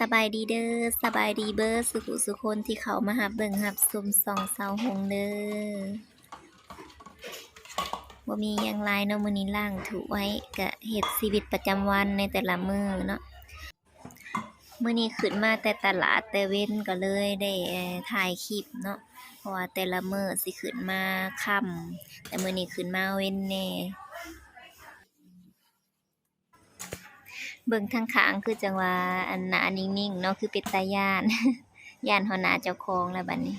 สบายดีเด้อสบายดีเบิร์สุขุสุคนที่เขามาหับเบิ่งหับซุมส่องเสาหงเด้อบ่มียังไรเนาะมื้อนี้ล่างถูไว้กะเฮ็ดชีวิตประจำวันในแต่ละมื้อเนาะมื้อนี้ขึ้นมาแต่ตลาดแต่เว้นก็เลยได้ถ่ายคลิปเนาะเพราะว่าแต่ละมื้อสิขึ้นมาค่ำแต่มื้อนี้ขึ้นมาเว้นแน่ เบิ่งทางข้างคือจังว่าอันหนานิ่งๆเนาะคือเป็นตายานย้านเฮาหน้าเจ้าของแล้วบัดนี้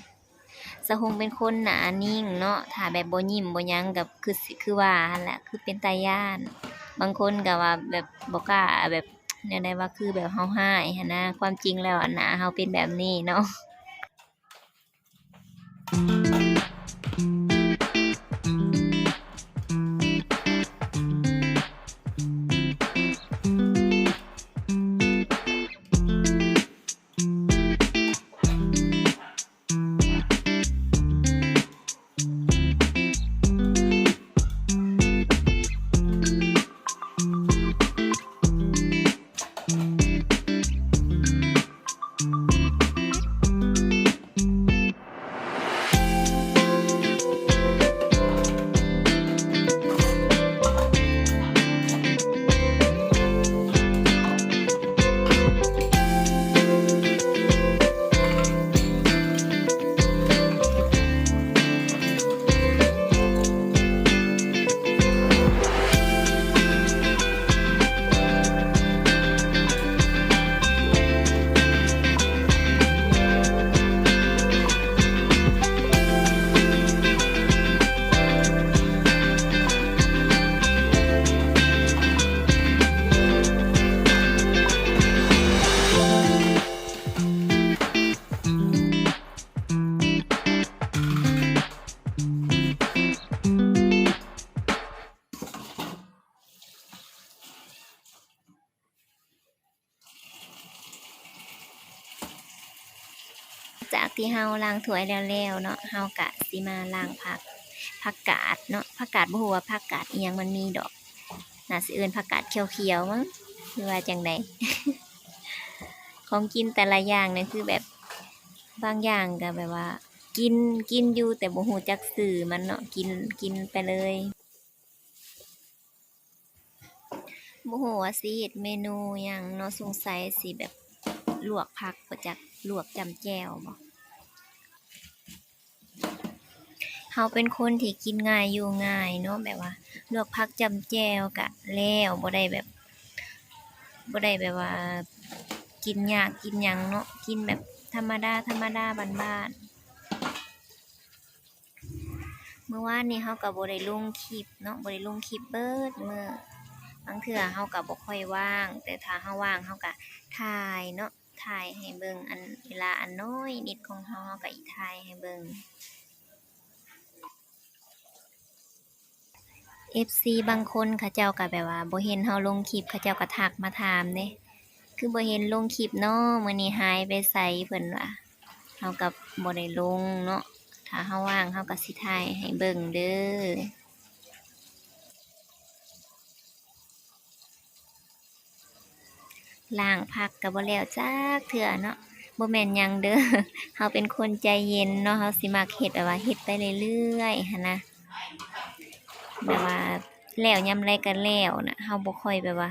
สะหงเป็นคนหนานิ่งเนาะถ้าแบบบ่ยิ้มบ่ยังก็คือคือว่าหั่นแหละคือเป็นตายาน บางคนก็ว่าแบบบ่กล้าแบบแนวใดว่าคือแบบเฮาร้ายหันนะความจริงแล้วอะหนาเฮาเป็นแบบนี้เนาะ ที่เฮาล้างถ้วยแล้วๆเนาะเฮากะสิมาล้างผักผักกาดเนาะผักกาดบ่ฮู้ว่าผักกาดอีหยังมันมีดอกน่าสิเอิ้นผักกาดเขียวๆมั้งหรือว่าจังไดของกินแต่ละอย่างเนี่ยคือแบบบางอย่างก็แบบว่า กินกินอยู่แต่บ่ฮู้จักชื่อมันเนาะกินกินไปเลยบ่ฮู้ว่าสิเฮ็ดเมนูหยังเนาะสงสัยสิแบบลวกผักบ่จักลวกจำแจ่วบ่ เฮาเป็นคนที่กินง่ายอยู่ง่ายเนาะแบบว่าลวกผักจำแจวกะแล้วบ่ได้แบบบ่ได้แบบว่า กินยากกินหยังเนาะกินแบบธรรมดาธรรมดาบ้านๆเมื่อวานนี้เฮาก็บ่ได้ลงคลิปเนาะบ่ได้ลงคลิปเบิดมื้อบางเทื่อเฮาก็บ่ค่อยว่าง แต่ถ้าเฮาว่างเฮาก็ถ่ายเนาะถ่ายให้เบิ่งอันเวลาอันน้อยนิดของเฮาเฮาก็อีถ่ายให้เบิ่ง FC บางคนเขาเจ้าก็แบบว่าบ่เห็นเฮาลงคลิปเขาเจ้าก็ทักมาถามเด้คือบ่เห็นลงคลิปเนาะมื้อนี้หายไปไสเพิ่นว่าเฮาก็บ่ได้ลงเนาะถ้าเฮาว่างเฮาก็สิถ่ายให้เบิ่งเด้อล้างผักก็บ่แล้วจักเทื่อเนาะบ่แม่นหยังเด้อเฮาเป็นคนใจเย็นเนาะเฮาสิมักเฮ็ดแบบว่าเฮ็ดไปเรื่อยๆหันนะ แบบว่าแล้วยามใดก็แล้วนะเฮาบ่ค่อยแบบว่า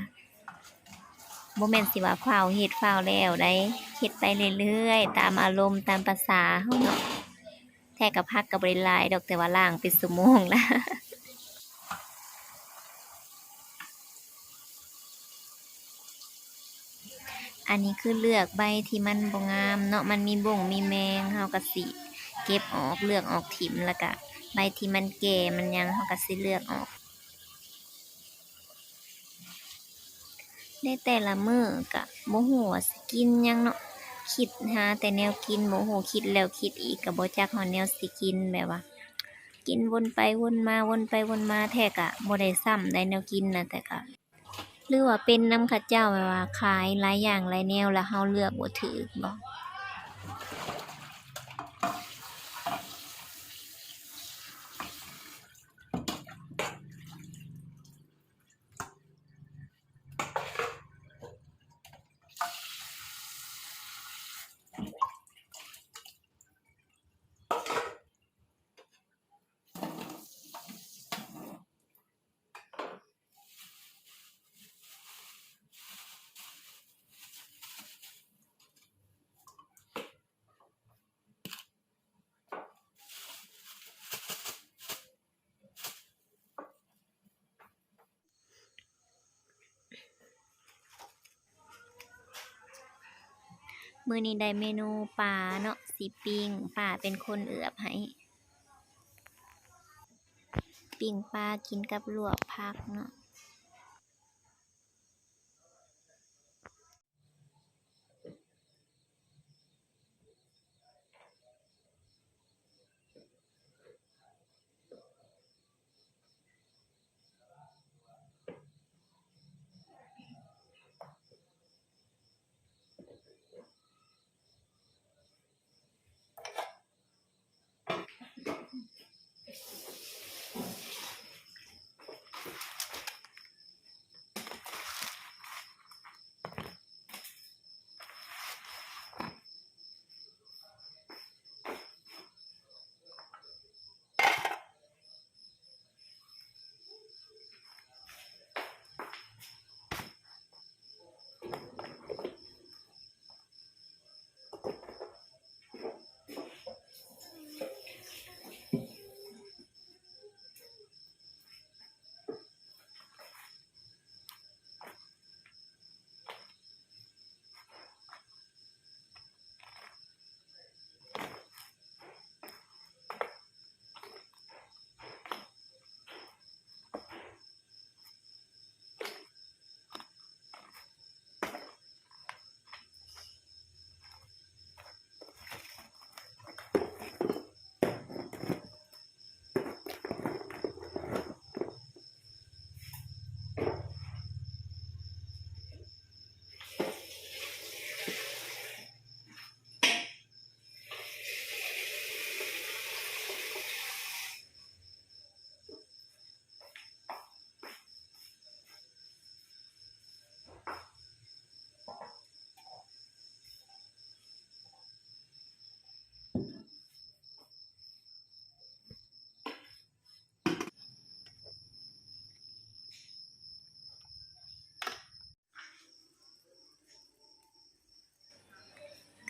บ่แม่นสิว่าฟ้าวเฮ็ดฟ้าวแล้วได้เฮ็ดไปเรื่อยๆ ตามอารมณ์ตามภาษาเฮาเนาะแท้ก็พักก็บ่ได้หลายดอกแต่ว่าล้างเป็นชั่วโมงละอันนี้คือเลือกใบที่มันบ่งาม เนาะมันมีบ่งมีแมงเฮาก็สิ เก็บออกเลือกออกถิมแล้วก็ ใบที่มันแก่มันยังเขาก็สิเลือกออก ในแต่ละมื้อกะบ่ฮู้ว่าสิกินยังเนาะคิดหาแต่แนวกินบ่ฮู้คิดแล้วคิดอีกก็บ่จักฮอดแนวสิกินแบบว่า กินวนไปวนมาวนไปวนมาแท้กะบ่ได้ซ้ำได้แนวกินนะแต่ก็หรือว่าเป็นน้ำเขาเจ้าแบบว่าขายหลายอย่างหลายแนวแล้วเฮาเลือกบ่ถูกบ่ มือนี้ได้เมนูปลาเนาะสีปิงปลาเป็นคนเอือบให้ปิงปลากินกับลวกผักเนาะ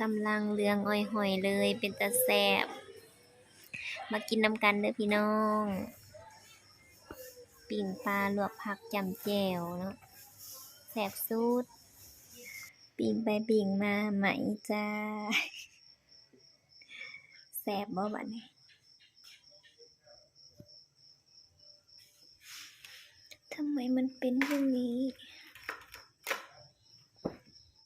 กำลังเรืองอ้อยหอยเลย เป็นตาแซบมากินน้ำกันเด้อพี่น้อง ปิ่งปลาลวกผักจำแจ่วเนาะแซบสุดปิ่งไปปิ่งมาไหมจ้าแซบบ่บัดนี้ทำไมมันเป็นอย่างนี้